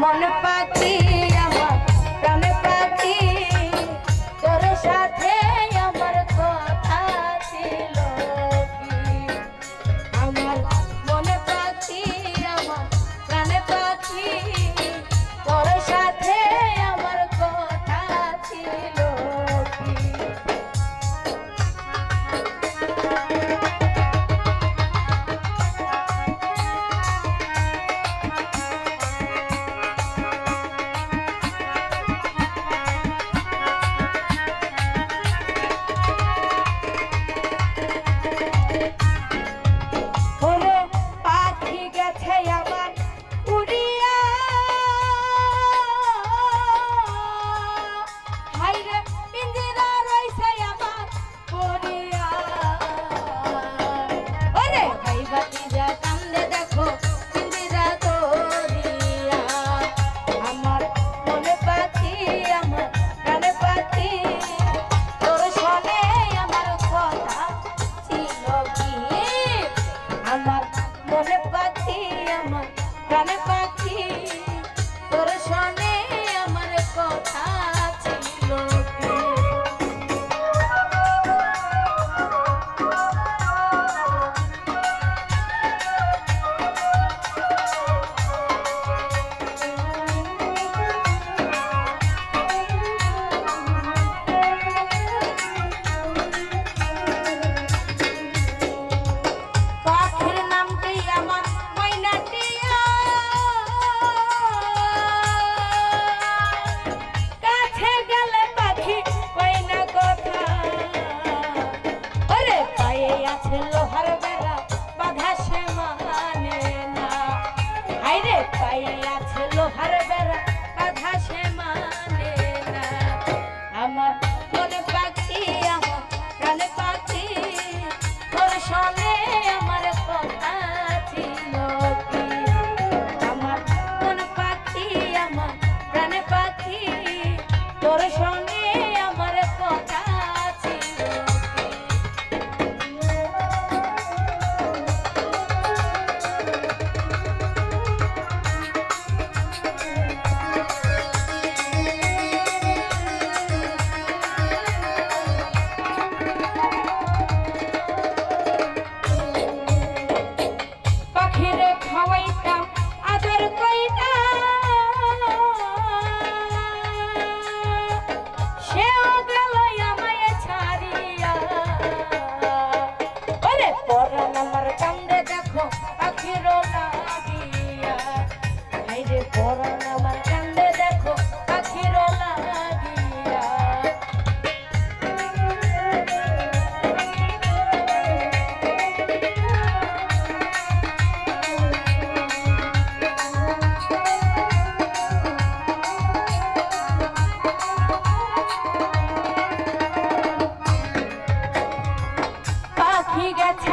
মন পাখি পাখি আমার প্রাণে পাখি তোর সনে get to